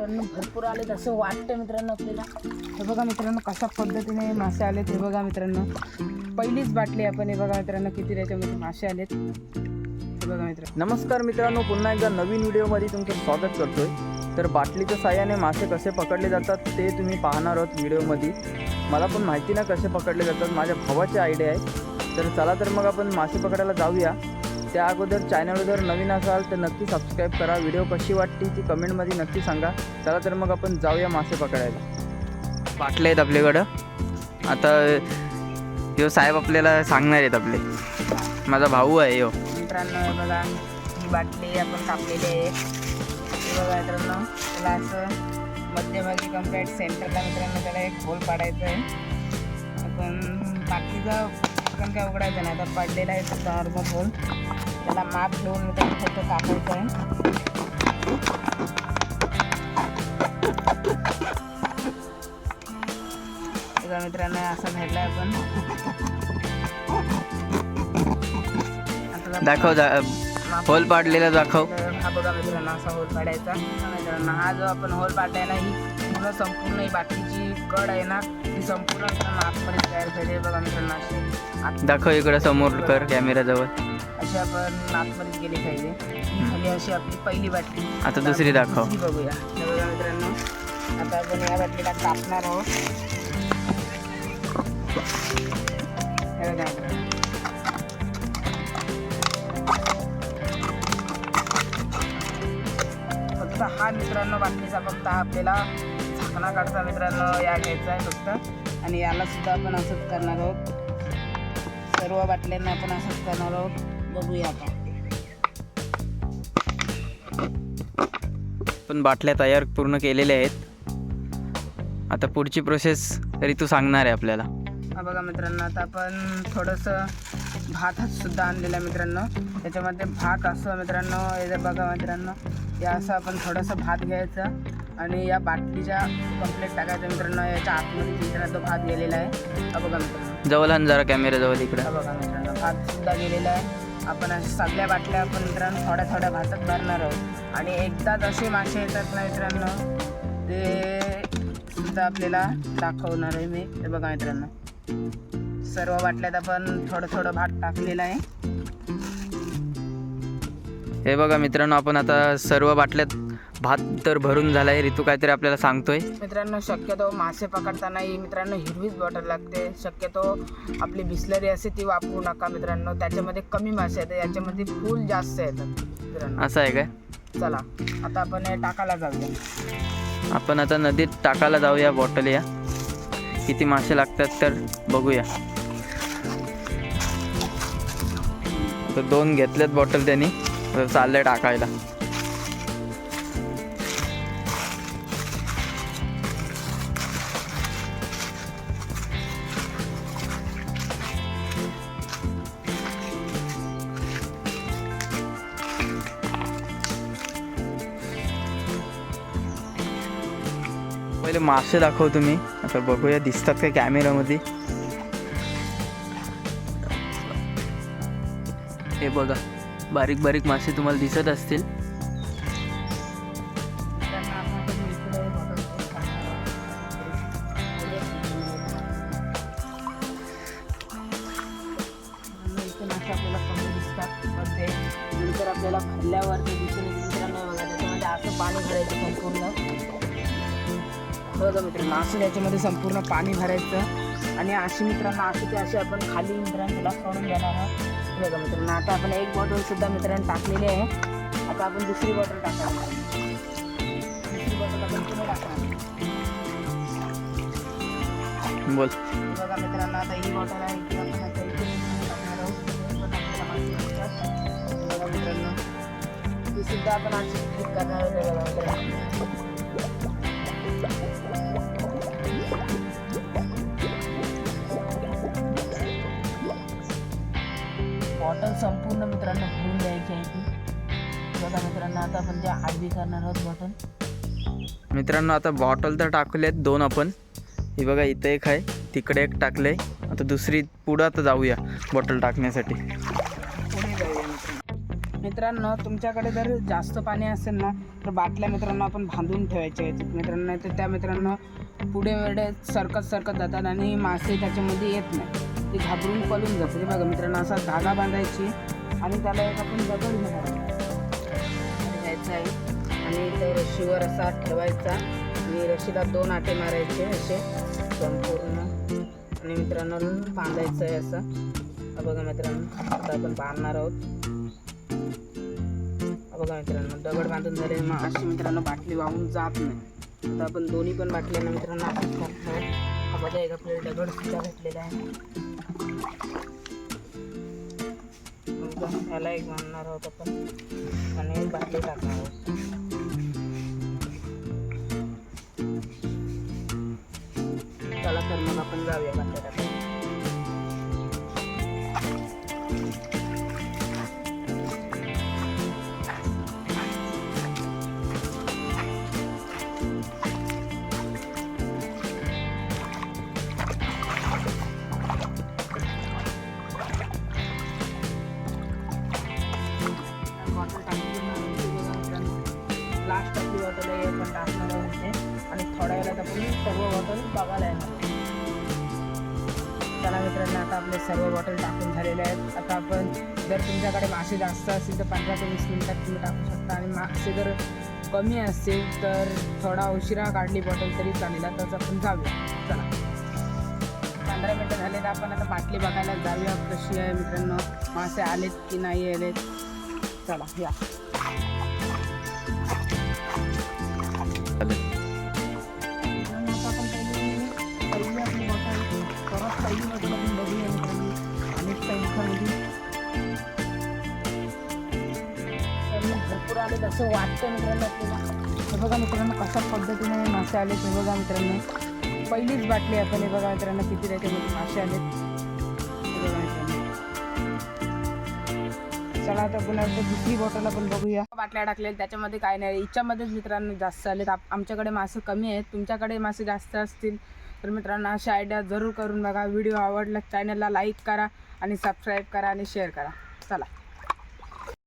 मित्रांनो भरपूर आलेत असं वाटतं मित्रांनो आपल्याला. हे बघा मित्रांनो कशा पद्धतीने मासे आलेत हे बघा मित्रांनो. पहिलीच बाटली आपण हे बघा मित्रांनो किती त्याच्यामध्ये मासे आलेत. हे बघा मित्रांनो. नमस्कार मित्रांनो पुन्हा एकदा नवीन व्हिडिओमध्ये तुमचं स्वागत करतोय. तर बाटलीच्या साह्याने मासे कसे पकडले जातात ते तुम्ही पाहणार आहोत व्हिडिओमध्ये. मला पण माहिती ना कसे पकडले जातात माझ्या भावाची आयडिया आहे. तर चला तर मग आपण मासे पकडायला जाऊया. त्या अगोदर चॅनल जर नवीन असाल तर नक्की सबस्क्राईब करा. व्हिडिओ कशी वाटते ती कमेंटमध्ये नक्की सांगा. चला तर मग आपण जाऊया मासे पकडायला. बाटले आहेत आपल्याकडं. आता यो साहेब आपल्याला सांगणार आहेत आपले. माझा भाऊ आहे यो. मित्रांनो बघा ही बाटली आपण कापलेली आहे. बघा मित्रांनो त्याला असं मध्यभागी कंप्लीट सेंटरला मित्रांनो त्याला एक होल पाडायचं आहे आपण बाटलीचा पण काय उघडायचं नाही. आता पडलेला आहे फक्त नॉर्मल होल त्याला माप घेऊन मित्रांनो फक्त कापायचं आहे बघा मित्रांनो असा भेटला आपण. आता दाखव होल पाडलेला दाखव. हा बघा मित्रांनो असा होल पाडायचा. हा मित्रांनो हा जो आपण होल पाडलाय ना ही पूर्ण संपूर्ण ही बाटलीची कड आहे ना ती संपूर्ण आतमध्ये तयार झाली आहे बघा मित्रांनो अशी. आत दाखव इकडं समोर कर कॅमेरा जवळ. अशी आपण आतमध्येच गेली पाहिजे. ही झाली अशी आपली पहिली बाटली. आता दुसरी दाखव. दुसरी बघूया. बघा मित्रांनो. आता आपण या बाटलीला कापणार आहोत. हे बघा मित्रांनो. फक्त हा मित्रांनो बाटलीचा फक्त हा आपल्याला काढता मित्रांनो या घ्यायचा आहे फक्त. आणि याला सुद्धा आपण असंच करणार आहोत. सर्व बाटल्यांना आपण असंच करणार आहोत. बघूया आता. पण बाटल्या तयार पूर्ण केलेल्या आहेत. आता पुढची प्रोसेस तरी तू सांगणार आहे आपल्याला. हा बघा मित्रांनो आता आपण थोडंसं भात सुद्धा आणलेलं आहे मित्रांनो. त्याच्यामध्ये भात असं मित्रांनो बघा मित्रांनो या असं आपण थोडंसं भात घ्यायचं. आणि या बाटलीच्या कंप्लेट टाकायचं मित्रांनो याच्या आतमध्ये मित्रांनो तो भात गेलेला आहे. हा बघा मित्रांनो. जवळ आण जरा कॅमेरा जवळ इकडं. हा बघा मित्रांनो भात सुद्धा गेलेला आहे. आपण अशा सगळ्या बाटल्या आपण मित्रांनो थोड्या थोड्या भातात भरणार आहोत. आणि एकदाच असे मासे येतात ना मित्रांनो ते सुद्धा आपल्याला दाखवणार आहे मी. हे बघा मित्रांनो सर्व बाटल्यात आपण थोडं थोडं भात टाकलेलं आहे. हे बघा मित्रांनो आपण आता सर्व बाटल्यात भात तर भरून झाला आहे ऋतू काहीतरी आपल्याला सांगतोय. मित्रांनो शक्यतो मासे पकडताना ही मित्रांनो हिरवीच बॉटल लागते. शक्यतो आपली बिस्लरी असते ती वापरू नका मित्रांनो. त्याच्यामध्ये कमी मासे येतात याच्यामध्ये फुल जास्त येतात मित्रांनो. असं आहे काय? चला आता आपण हे टाकायला जाऊया. आपण आता नदीत टाकायला जाऊया बॉटल या. किती मासे लागतात तर बघूया. आता दोन घेतल्यात बॉटल त्यांनी. चाललंय टाकायला. पहिले मासे दाखवतो मी आता बघूया दिसतात का कॅमेरामध्ये हे बघा बारीक बारीक मासे तुम्हाला दिसत असतील. आपल्याला खाल्ल्यावर दिसतात पण ते दिसून त्याच्यामध्ये असं पाणी भरायचं संपूर्ण. बघा मित्रांनो. असं याच्यामध्ये संपूर्ण पाणी भरायचं. आणि अशी मित्रांनो अशी ते अशी आपण खाली मित्रांनो त्याला सोडून देणार आहोत. हे बघा मित्रांनो आता आपण एक बॉटल सुद्धा मित्रांनो टाकलेली आहे. आता आपण दुसरी बॉटल टाकणार आहोत. दुसरी बॉटल आपण पुढे टाकणार बोल. बघा मित्रांनो आता ही बॉटल आहे. की आपण आता टाकणार आहोत. मित्रांनो. ती सुद्धा आपण करणार आहोत. बॉटल संपूर्ण मित्रांनो भरून द्यायची आहे ती. बघा मित्रांनो आता आपण त्या आडवी करणार आहोत बॉटल मित्रांनो आता बॉटल तर टाकलेत दोन आपण. ही बघा इथं एक आहे तिकडे एक टाकले आता दुसरी पुढं आता जाऊया बॉटल टाकण्यासाठी. मित्रांनो. तुमच्याकडे जर जास्त पाणी असेल ना तर बाटल्या मित्रांनो आपण बांधून ठेवायच्या आहेत. मित्रांनो तर त्या मित्रांनो पुढे वेळे सरकत सरकत जातात आणि मासे त्याच्यामध्ये येत नाही. ते घाबरून पळून जातात. हे बघा मित्रांनो असा धागा बांधायची आणि त्याला एक आपण दगड घ्यायचा आहे. आणि त्या रशीवर असा ठेवायचा. आणि रशीला दोन आटे मारायचे असे. संपूर्ण. आणि मित्रांनो बांधायचं आहे असं. बघा मित्रांनो आता आपण बांधणार आहोत. बघा मित्रांनो दगड बांधून झाले. मग अशी मित्रांनो बाटली वाहून जात नाही. आता आपण दोन्ही पण बाटल्या मित्र असंच करतो हा बघा एक आपल्याला दगड सुद्धा भेटलेला आहे. बघा, एक मानणार आहोत आपण. आणि बाटली टाकणार आहोत. चला तर मग आपण जाऊया बाटल्या बघायला चला मित्रांनो आता आपले सर्व बॉटल टाकून झालेले आहेत. आता आपण जर तुमच्याकडे मासे जास्त असतील तर पंधरा ते वीस मिनिटात तुम्ही टाकू शकता. आणि मासे जर कमी असतील तर थोडा उशिरा काढली बॉटल तरी चालेल. आताच आपण जाऊया. चला. पंधरा मिनटं झाले तर आपण आता बाटली बघायला जाऊया कशी आहे मित्रांनो. मासे आलेत की नाही आलेत. चला या. असं वाटतं मित्रांनो आपल्याला. हे बघा मित्रांनो कशा पद्धतीने मासे आले ते बघा मित्रांनो. पहिलीच बाटली आहे आपण हे बघा मित्रांनो किती त्याच्यामध्ये मासे आले बघा मित्रांनो. चला आता पुन्हा दुसरी बॉटल आपण बघूया. बाटल्या टाकलेल्या त्याच्यामध्ये काय नाही. हिच्यामध्येच मित्रांनो जास्त आलेत. आमच्याकडे मासे कमी आहेत. तुमच्याकडे मासे जास्त असतील तर मित्रांनो अशा आयडिया जरूर करून बघा. व्हिडिओ आवडला चॅनलला लाईक करा आणि सबस्क्राईब करा आणि शेअर करा. चला.